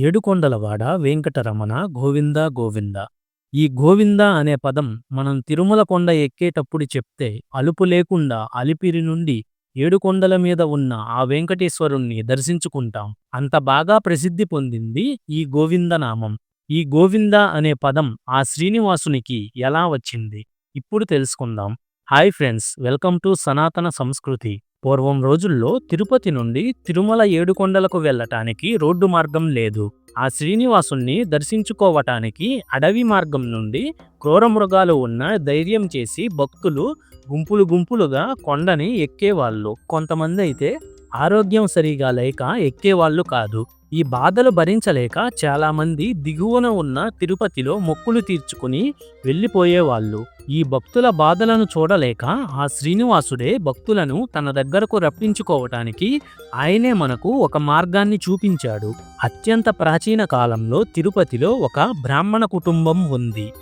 ఏడుకొండలవాడ వెంకటరమణ గోవింద గోవింద. ఈ గోవింద అనే పదం మనం తిరుమల కొండ ఎక్కేటప్పుడు చెప్తే అలుపు లేకుండా అలిపిరి నుండి ఏడుకొండల మీద ఉన్న ఆ వెంకటేశ్వరుణ్ణి దర్శించుకుంటాం. అంత బాగా ప్రసిద్ధి పొందింది ఈ గోవింద నామం. ఈ గోవింద అనే పదం ఆ శ్రీనివాసునికి ఎలా వచ్చింది? ఇప్పుడు తెలుసుకుందాం. హాయ్ ఫ్రెండ్స్ వెల్కమ్ టు సనాతన సంస్కృతి. పూర్వం రోజుల్లో తిరుపతి నుండి తిరుమల ఏడుకొండలకు వెళ్ళటానికి రోడ్డు మార్గం లేదు. ఆ శ్రీనివాసుణ్ణి దర్శించుకోవటానికి అడవి మార్గం నుండి క్రూరమృగాలు ఉన్న ధైర్యం చేసి భక్తులు గుంపులు గుంపులుగా కొండని ఎక్కేవాళ్ళు. కొంతమంది అయితే ఆరోగ్యం సరిగా లేక ఎక్కేవాళ్ళు కాదు. ఈ బాధలు భరించలేక చాలామంది దిగువన ఉన్న తిరుపతిలో మొక్కులు తీర్చుకుని వెళ్ళిపోయేవాళ్ళు ఈ భక్తుల బాధలను చూడలేక ఆ శ్రీనివాసుడే భక్తులను తన దగ్గరకు రప్పించుకోవటానికి ఆయనే మనకు ఒక మార్గాన్ని చూపించాడు. అత్యంత ప్రాచీన కాలంలో తిరుపతిలో ఒక బ్రాహ్మణ కుటుంబం ఉంది.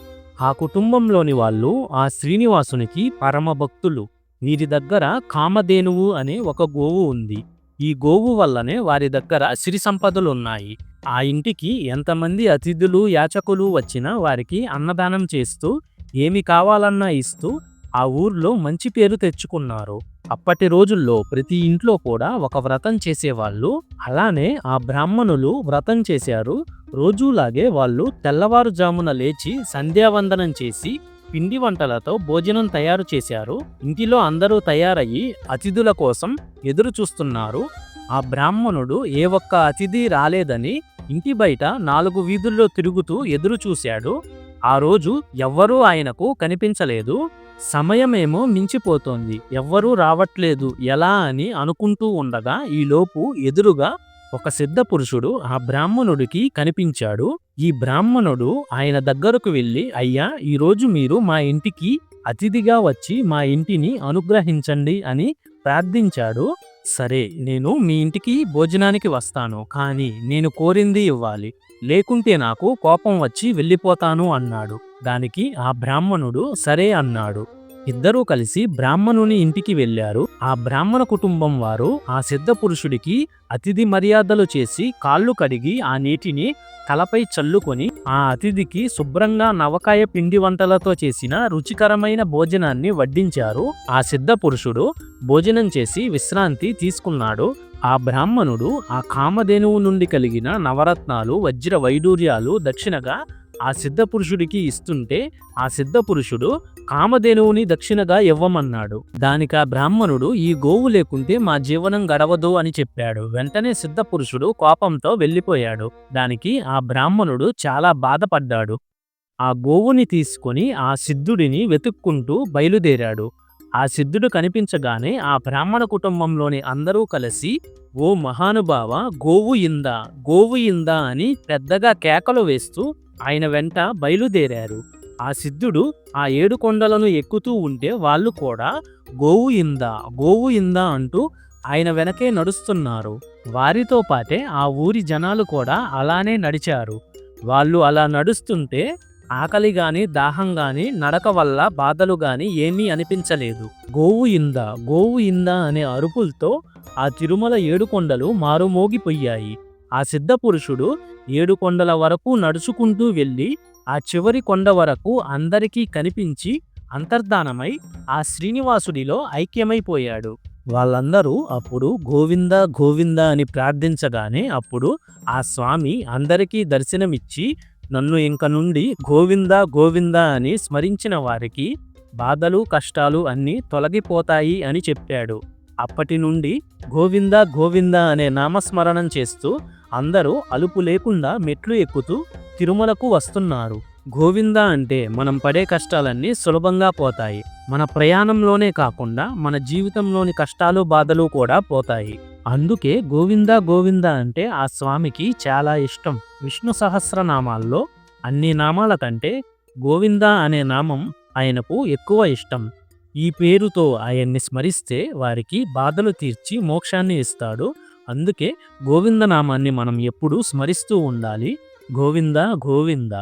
ఆ కుటుంబంలోని వాళ్ళు ఆ శ్రీనివాసునికి పరమ భక్తులు వీరి దగ్గర కామధేనువు అనే ఒక గోవు ఉంది. ఈ గోవు వల్లనే వారి దగ్గర సిరి సంపదలున్నాయి. ఆ ఇంటికి ఎంతమంది అతిథులు యాచకులు వచ్చినా వారికి అన్నదానం చేస్తూ ఏమి కావాలన్నా ఇస్తూ ఆ ఊర్లో మంచి పేరు తెచ్చుకున్నారు. అప్పటి రోజుల్లో ప్రతి ఇంట్లో కూడా ఒక వ్రతం చేసేవాళ్ళు. అలానే ఆ బ్రాహ్మణులు వ్రతం చేశారు. రోజులాగే వాళ్ళు తెల్లవారుజామున లేచి సంధ్యావందనం చేసి పిండి వంటలతో భోజనం తయారు చేశారు. ఇంటిలో అందరూ తయారయ్యి అతిథుల కోసం ఎదురు చూస్తున్నారు. ఆ బ్రాహ్మణుడు ఏ ఒక్క అతిథి రాలేదని ఇంటి బయట నాలుగు వీధుల్లో తిరుగుతూ ఎదురు చూశాడు. ఆ రోజు ఎవ్వరూ ఆయనకు కనిపించలేదు. సమయమేమో మించిపోతోంది. ఎవ్వరూ రావట్లేదు. ఎలా అని అనుకుంటూ ఉండగా ఈలోపు ఎదురుగా ఒక సిద్ధ పురుషుడు ఆ బ్రాహ్మణుడికి కనిపించాడు. ఈ బ్రాహ్మణుడు ఆయన దగ్గరకు వెళ్ళి అయ్యా ఈరోజు మీరు మా ఇంటికి అతిథిగా వచ్చి మా ఇంటిని అనుగ్రహించండి అని ప్రార్థించాడు. సరే నేను మీ ఇంటికి భోజనానికి వస్తాను కానీ నేను కోరింది ఇవ్వాలి. లేకుంటే నాకు కోపం వచ్చి వెళ్ళిపోతాను అన్నాడు. దానికి ఆ బ్రాహ్మణుడు సరే అన్నాడు. ఇద్దరూ కలిసి బ్రాహ్మణుని ఇంటికి వెళ్ళారు. ఆ బ్రాహ్మణ కుటుంబం వారు ఆ సిద్ధ పురుషుడికి అతిథి మర్యాదలు చేసి కాళ్ళు కడిగి ఆ నీటిని తలపై చల్లుకొని ఆ అతిథికి శుభ్రంగా నవకాయ పిండి వంటలతో చేసిన రుచికరమైన భోజనాన్ని వడ్డించారు. ఆ సిద్ధ పురుషుడు భోజనం చేసి విశ్రాంతి తీసుకున్నాడు. ఆ బ్రాహ్మణుడు ఆ కామధేనువు నుండి కలిగిన నవరత్నాలు వజ్ర వైడూర్యాలు దక్షిణగా ఆ సిద్ధ పురుషుడికి ఇస్తుంటే ఆ సిద్ధ పురుషుడు కామధేనువుని దక్షిణగా ఇవ్వమన్నాడు. దానికి ఆ బ్రాహ్మణుడు ఈ గోవు లేకుంటే మా జీవనం గడవదు అని చెప్పాడు. వెంటనే సిద్ధ పురుషుడు కోపంతో వెళ్ళిపోయాడు. దానికి ఆ బ్రాహ్మణుడు చాలా బాధపడ్డాడు. ఆ గోవుని తీసుకొని ఆ సిద్ధుడిని వెతుక్కుంటూ బయలుదేరాడు. ఆ సిద్ధుడు కనిపించగానే ఆ బ్రాహ్మణ కుటుంబంలోని అందరూ కలిసి ఓ మహానుభావ గోవు ఇందా గోవు ఇందా అని పెద్దగా కేకలు వేస్తూ ఆయన వెంట బయలుదేరారు. ఆ సిద్ధుడు ఆ ఏడు కొండలను ఎక్కుతూ ఉంటే వాళ్ళు కూడా గోవు ఇందా గోవు ఇందా అంటూ ఆయన వెనకే నడుస్తున్నారు. వారితో పాటే ఆ ఊరి జనాలు కూడా అలానే నడిచారు. వాళ్ళు అలా నడుస్తుంటే ఆకలి గాని దాహం గాని నడక వల్ల బాధలు గాని ఏమీ అనిపించలేదు. గోవు ఇందా గోవు ఇందా అనే అరుపులతో ఆ తిరుమల ఏడుకొండలు మారుమోగిపోయాయి. ఆ సిద్ధ పురుషుడు ఏడు కొండల వరకు నడుచుకుంటూ వెళ్ళి ఆ చివరి కొండ వరకు అందరికీ కనిపించి అంతర్ధానమై ఆ శ్రీనివాసుడిలో ఐక్యమైపోయాడు. వాళ్ళందరూ అప్పుడు గోవింద గోవింద అని ప్రార్థించగానే అప్పుడు ఆ స్వామి అందరికీ దర్శనమిచ్చి నన్ను ఇంక నుండి గోవింద గోవింద అని స్మరించిన వారికి బాధలు కష్టాలు అన్నీ తొలగిపోతాయి అని చెప్పాడు. అప్పటి నుండి గోవింద గోవింద అనే నామస్మరణం చేస్తూ అందరూ అలుపు లేకుండా మెట్లు ఎక్కుతూ తిరుమలకు వస్తున్నారు. గోవింద అంటే మనం పడే కష్టాలన్నీ సులభంగా పోతాయి. మన ప్రయాణంలోనే కాకుండా మన జీవితంలోని కష్టాలు బాధలు కూడా పోతాయి. అందుకే గోవింద గోవింద అంటే ఆ స్వామికి చాలా ఇష్టం. విష్ణు సహస్రనామాల్లో అన్ని నామాల కంటే గోవింద అనే నామం ఆయనకు ఎక్కువ ఇష్టం. ఈ పేరుతో ఆయన్ని స్మరిస్తే వారికి బాధలు తీర్చి మోక్షాన్ని ఇస్తాడు. అందుకే గోవిందనామాన్ని మనం ఎప్పుడూ స్మరిస్తూ ఉండాలి. గోవింద గోవింద.